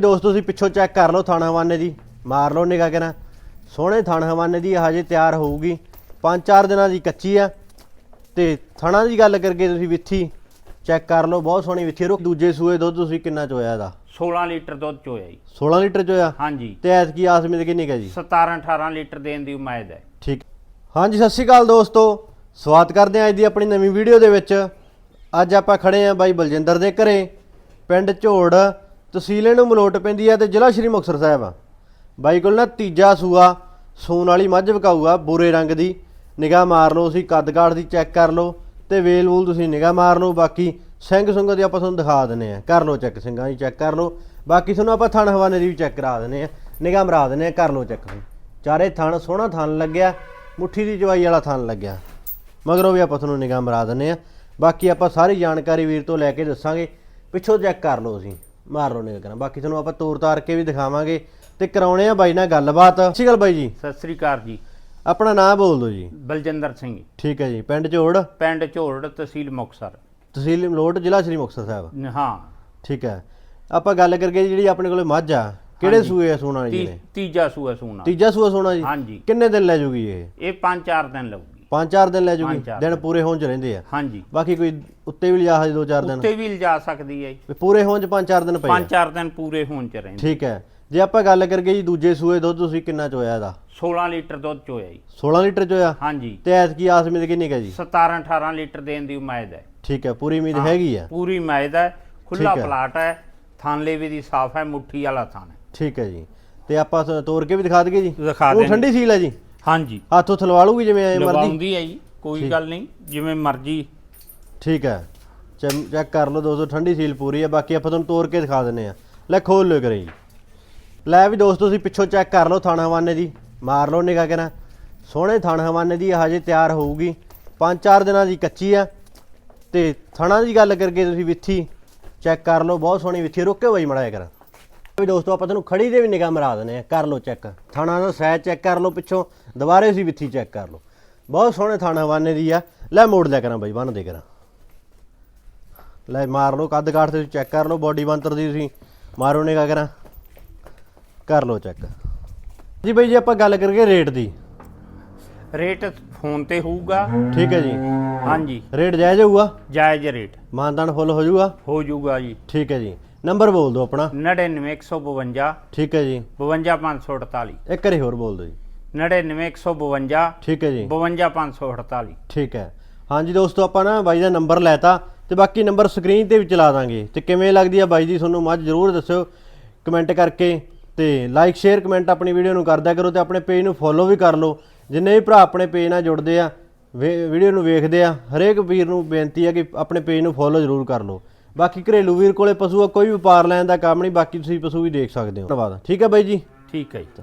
ਦੋਸਤੋ ਤੁਸੀਂ ਪਿੱਛੋਂ ਚੈੱਕ ਕਰ ਲਓ ਥਾਣਾ ਹਵਾਨੇ ਦੀ। ਮਾਰ ਲਓ ਨਿਗਾਹ ਕਿਨਾ ਸੋਹਣੇ ਥਾਣਾ ਹਵਾਨੇ ਦੀ ਹਜੇ ਤਿਆਰ ਹੋਊਗੀ। ਪੰਜ ਚਾਰ ਦਿਨਾਂ ਦੀ ਕੱਚੀ ਆ। ਤੇ ਥਣਾ ਦੀ ਗੱਲ ਕਰਕੇ ਤੁਸੀਂ ਵਿੱਥੀ ਚੈੱਕ ਕਰ ਲਓ। ਬਹੁਤ ਸੋਹਣੀ ਵਿੱਥੀ ਰੁਕ ਦੂਜੇ ਸੂਏ ਦੁੱਧ ਤੁਸੀਂ ਕਿੰਨਾ ਚੋਇਆ ਇਹਦਾ? 16 ਲੀਟਰ ਦੁੱਧ ਚੋਇਆ ਜੀ। 16 ਲੀਟਰ ਚੋਇਆ? ਹਾਂਜੀ। ਤੇ ਐਤਕੀ ਆਸ ਉਮੀਦ ਕਿੰਨੀ ਕੁ ਹੈ ਜੀ? 17 18 ਲੀਟਰ ਦੇਣ ਦੀ ਉਮੀਦ ਹੈ। ਠੀਕ। ਹਾਂਜੀ ਸਤਿ ਸ਼੍ਰੀ ਅਕਾਲ ਦੋਸਤੋ। ਸਵਾਗਤ ਕਰਦੇ ਹਾਂ ਅੱਜ ਦੀ ਆਪਣੀ ਨਵੀਂ ਵੀਡੀਓ ਦੇ ਵਿੱਚ। ਅੱਜ ਆਪਾਂ ਖੜੇ ਹਾਂ ਬਾਈ ਬਲਜਿੰਦਰ ਦੇ ਘਰੇ ਪਿੰਡ ਝੋੜ ਤਹਿਸੀਲ ਨੂੰ ਮਲੋਟ ਪੈਂਦੀ ਹੈ ਤੇ ਜ਼ਿਲ੍ਹਾ ਸ਼੍ਰੀ ਮੁਕਤਸਰ ਸਾਹਿਬ ਆ। ਬਾਈ ਕੋਲ ਨਾ ਤੀਜਾ ਸੂਆ, ਸੂਣ ਵਾਲੀ ਮੱਝ ਵਿਕਾਊਗਾ ਬੂਰੇ ਰੰਗ ਦੀ। ਨਿਗਾਹ ਮਾਰ ਲਓ ਤੁਸੀਂ, ਕੱਦ ਕਾਠ ਦੀ ਚੈੱਕ ਕਰ ਲਓ ਤੇ ਵੇਲ ਵੂਲ ਤੁਸੀਂ ਨਿਗਾਹ ਮਾਰ ਲਓ। ਬਾਕੀ ਸਿੰਘ ਸੁੰਗ ਦੀ ਆਪਾਂ ਤੁਹਾਨੂੰ ਦਿਖਾ ਦਿੰਨੇ ਆ। ਕਰ ਲਓ ਚੈੱਕ, ਸਿੰਘਾਂ ਦੀ ਚੈੱਕ ਕਰ ਲਓ। ਬਾਕੀ ਤੁਹਾਨੂੰ ਆਪਾਂ ਥਣ ਹਵਾਨੇ ਦੀ ਵੀ ਚੈੱਕ ਕਰਾ ਦਿੰਨੇ ਆ। ਨਿਗਾਹ ਮਰਾ ਦਿੰਨੇ ਆ, ਕਰ ਲਓ ਚੈੱਕ ਚਾਰੇ ਥਣ, ਸੋਹਣਾ ਥਣ ਲੱਗਿਆ। ਮੁੱਠੀ ਦੀ ਜਵਾਈ ਵਾਲਾ ਥਣ ਲੱਗਿਆ। ਮਗਰੋਂ ਵੀ ਆਪਾਂ ਤੁਹਾਨੂੰ ਨਿਗਾਹ ਮਰਾ ਦਿੰਨੇ ਆ। ਬਾਕੀ ਆਪਾਂ ਸਾਰੀ ਜਾਣਕਾਰੀ ਵੀਰ ਤੋਂ ਲੈ ਕੇ ਦੱਸਾਂਗੇ। ਪਿੱਛੋਂ ਚੈੱਕ ਕਰ ਲਓ ਤੁਸੀਂ। ਮਾਰ ਲਓ ਨਿਗਾਹ ਕਰਾਂ। ਬਾਕੀ ਤੁਹਾਨੂੰ ਆਪਾਂ ਤੋਰ ਤਾਰ ਕੇ ਵੀ ਦਿਖਾਵਾਂਗੇ ਤੇ ਕਰਾਉਣੇ ਆ ਬਾਈ ਨਾਲ ਗੱਲਬਾਤ। ਸਤਿ ਸ਼੍ਰੀ ਅਕਾਲ ਬਾਈ ਜੀ। ਸਤਿ ਸ੍ਰੀ ਅਕਾਲ ਜੀ। ਆਪਣਾ ਨਾਮ ਬੋਲ ਦਿਓ ਜੀ। ਬਲਜਿੰਦਰ ਸਿੰਘ ਜੀ, ਠੀਕ ਹੈ ਜੀ। ਪਿੰਡ ਝੋੜ? ਪਿੰਡ ਝੋੜ ਤਹਿਸੀਲ ਮੁਕਤਸਰ। ਤਹਿਸੀਲ ਮਲੋਟ ਜ਼ਿਲ੍ਹਾ ਸ਼੍ਰੀ ਮੁਕਤਸਰ ਸਾਹਿਬ? ਹਾਂ। ਠੀਕ ਹੈ। ਆਪਾਂ ਗੱਲ ਕਰਕੇ ਜਿਹੜੀ ਆਪਣੇ ਕੋਲੇ ਮੱਝ ਆ ਕਿਹੜੇ। ਸੂਏ ਆ ਸੋਨਾ ਜਿਹੜੇ? ਤੀਜਾ ਸੂਆ ਸੂਣਾ ਤੀਜਾ ਸੂਆ ਸੋਨਾ ਜੀ? ਹਾਂਜੀ। ਕਿੰਨੇ ਦਿਨ ਲੈ ਜੂਗੀ ਇਹ? ਇਹ 5-4 ਦਿਨ ਲੱਗੂਗੀ ਪੰਜ ਚਾਰ ਦਿਨ ਲੈ ਜੂਗੀ ਪੰਜ ਚਾਰ ਦਿਨ। ਪੂਰੇ ਹੋਣ ਚ ਰਹਿੰਦੇ ਆ। ਹਾਂਜੀ। ਬਾਕੀ ਕੋਈ ਉੱਤੇ ਵੀ ਲਿਜਾ ਹਜੇ ਦੋ ਚਾਰ ਦਿਨ। ਉੱਤੇ ਵੀ ਲਿਜਾ ਸਕਦੀ ਹੈ ਜੀ। ਵੀ ਪੂਰੇ ਹੋਣ ਚ ਪੰਜ ਚਾਰ ਦਿਨ ਪਏ ਆ। 5-4 ਦਿਨ ਪੂਰੇ ਹੋਣ ਚ ਰਹਿੰਦੇ ਠੀਕ ਹੈ। ਜੇ ਆਪਾਂ ਗੱਲ ਕਰਕੇ ਜੀ ਦੂਜੇ ਸੂਏ ਦੁੱਧ ਤੁਸੀਂ ਕਿੰਨਾ ਚੋਇਆ ਇਹਦਾ? 16 ਲੀਟਰ ਦੁੱਧ ਚੋਇਆ ਜੀ। 16 ਲੀਟਰ ਚੋਇਆ? ਹਾਂਜੀ। ਤੇ ਐਤਕੀ ਆਸ ਉਮੀਦ ਕਿੰਨੀ ਹੈ ਜੀ? 17 18 ਲੀਟਰ ਦੇਣ ਦੀ ਉਮੀਦ ਹੈ। ਠੀਕ ਹੈ ਪੂਰੀ ਉਮੀਦ ਹੈਗੀ ਆ ਪੂਰੀ ਉਮੀਦ ਹੈ। ਖੁੱਲਾ ਠੀਕ ਹੈ। ਪਲਾਟ ਹੈ। ਥਾਂਲੇ ਵੀ ਦੀ ਸਾਫ਼ ਹੈ ਮੁੱਠੀ ਵਾਲਾ ਥਾਂ ਹੈ। ਠੀਕ ਹੈ ਜੀ। ਤੇ ਆਪਾਂ ਸ- ਤੋੜ ਕੇ ਵੀ ਦਿਖਾ ਦਈਏ ਜੀ? ਦਿਖਾ ਉਹ ਦੇਣੀ। ਠੰਡੀ ਸੀਲ ਹੈ ਜੀ? ਹਾਂਜੀ। ਹੱਥੋਂ ਥਲਵਾ ਲੂਗੀ ਜਿਵੇਂ ਐ ਮਰਜ਼ੀ? ਲਵਾਉਂਦੀ ਹੈ ਜੀ ਕੋਈ ਗੱਲ ਨਹੀਂ ਜਿਵੇਂ ਮਰਜ਼ੀ। ਠੀਕ ਹੈ। ਚੈੱਕ ਕਰ ਲਓ ਦੋਸਤੋ ਠੰਡੀ ਸੀਲ ਪੂਰੀ ਹੈ ਬਾਕੀ ਆਪਾਂ ਤੁਹਾਨੂੰ ਤੋੜ ਕੇ ਦਿਖਾ ਦਿੰਨੇ ਆ। ਲੈ ਖੋਲ ਲਿਓ ਕਰੇ ਜੀ ਲੈ ਵੀ ਦੋਸਤੋ ਤੁਸੀਂ ਪਿੱਛੋਂ ਚੈੱਕ ਕਰ ਲਓ ਥਾਣਾ ਹਵਾਨੇ ਦੀ। ਮਾਰ ਲਓ ਨਿਗਾਹ ਕਿਨਾ ਸੋਹਣੇ ਥਾਣਾ ਹਵਾਨੇ ਦੀ ਹਜੇ ਤਿਆਰ ਹੋਊਗੀ। ਪੰਜ ਚਾਰ ਦਿਨਾਂ ਦੀ ਕੱਚੀ ਆ। ਤੇ ਥਣਾ ਦੀ ਗੱਲ ਕਰਕੇ ਤੁਸੀਂ ਵਿੱਥੀ ਚੈੱਕ ਕਰ ਲਓ ਬਹੁਤ ਸੋਹਣੀ ਵਿੱਥੀ ਰੁੱਕ ਬਈ ਮੜਾਇਆ ਕਰ। ਵੀ ਦੋਸਤੋ ਆਪਾਂ ਤੁਹਾਨੂੰ ਖੜੀ ਦੇ ਵੀ ਨਿਗਾਹ ਮਰਾ ਦਿੰਨੇ ਆ ਕਰ ਲਓ ਚੈੱਕ। ਥਾਣਾ ਦਾ ਸਾਈਜ਼ ਚੈੱਕ ਕਰ ਲਓ ਪਿੱਛੋਂ। ਦੁਬਾਰੇ ਤੁਸੀਂ ਵਿੱਥੀ ਚੈੱਕ ਕਰ ਲਓ। ਬਹੁਤ ਸੋਹਣੇ ਥਾਣਾ ਹਵਾਨੇ ਦੀ ਆ। ਲੈ ਮੋੜ ਲਿਆ ਕਰਾਂ ਬਾਈ ਬੰਨ ਦੇ ਕਰਾਂ। ਲੈ ਮਾਰ ਲਓ, ਕੱਦ ਕਾਠ ਤੇ ਤੁਸੀਂ ਚੈੱਕ ਕਰ ਲਓ, ਬਾਡੀ ਬੰਤਰ ਦੀ ਤੁਸੀਂ। ਮਾਰੋ ਨਿਗਾਹ ਕਰਾਂ। ਕਰ ਲਓ ਚੈੱਕ। ਜੀ ਬਾਈ ਜੀ, ਆਪਾਂ ਗੱਲ ਕਰੀਏ ਰੇਟ ਦੀ। ਰੇਟ ਫੋਨ ਤੇ ਹੋਊਗਾ। ਠੀਕ ਹੈ ਜੀ। ਹਾਂਜੀ। ਰੇਟ ਜਾਇਜ਼ ਹੋਊਗਾ? ਜਾਇਜ਼ ਰੇਟ। ਮਾਨਦਾਨ ਫੁੱਲ ਹੋ ਜਾਊਗਾ? ਹੋ ਜਾਊਗਾ ਜੀ। ਠੀਕ ਹੈ ਜੀ। ਨੰਬਰ ਬੋਲ ਦਿਓ ਆਪਣਾ। 99152 ਠੀਕ ਹੈ ਜੀ। 52548 ਇੱਕ ਵਾਰੀ ਹੋਰ ਬੋਲ ਦਿਓ ਜੀ। 99152 ਠੀਕ ਹੈ ਜੀ। 52548 ਠੀਕ ਹੈ। ਹਾਂਜੀ ਦੋਸਤੋ ਆਪਾਂ ਨਾ ਬਾਈ ਦਾ ਨੰਬਰ ਲੈਤਾ ਤੇ ਬਾਕੀ ਨੰਬਰ ਸਕਰੀਨ ਤੇ ਵੀ ਚਲਾ ਦਾਂਗੇ। ਤੇ ਕਿਵੇਂ ਲੱਗਦੀ ਆ ਬਾਈ ਦੀ ਤੁਹਾਨੂੰ ਮੱਝ ਜ਼ਰੂਰ ਦੱਸਿਓ ਕਮੈਂਟ ਕਰਕੇ ਤੇ ਲਾਈਕ ਸ਼ੇਅਰ ਕਮੈਂਟ ਆਪਣੀ ਵੀਡੀਓ ਨੂੰ ਕਰਦਿਆ ਕਰੋ ਤੇ ਆਪਣੇ ਪੇਜ ਨੂੰ ਫੋਲੋ ਵੀ ਕਰ ਲਓ। ਜਿੰਨੇ ਵੀ ਭਰਾ ਆਪਣੇ ਪੇਜ ਨਾਲ ਜੁੜਦੇ ਆ ਵੀਡੀਓ ਨੂੰ ਵੇਖਦੇ ਆ, ਹਰੇਕ ਵੀਰ ਨੂੰ ਬੇਨਤੀ ਆ ਕਿ ਆਪਣੇ ਪੇਜ ਨੂੰ ਫੋਲੋ ਜ਼ਰੂਰ ਕਰ ਲਓ। ਬਾਕੀ ਘਰੇਲੂ ਵੀਰ ਕੋਲੇ ਪਸ਼ੂ ਆ, ਕੋਈ ਵਪਾਰ ਲੈਣ ਦਾ ਕੰਮ ਨਹੀਂ, ਬਾਕੀ ਤੁਸੀਂ ਪਸ਼ੂ ਵੀ ਦੇਖ ਸਕਦੇ ਹੋ। ਧੰਨਵਾਦ। ਠੀਕ ਹੈ ਬਾਈ ਜੀ? ਠੀਕ ਹੈ ਜੀ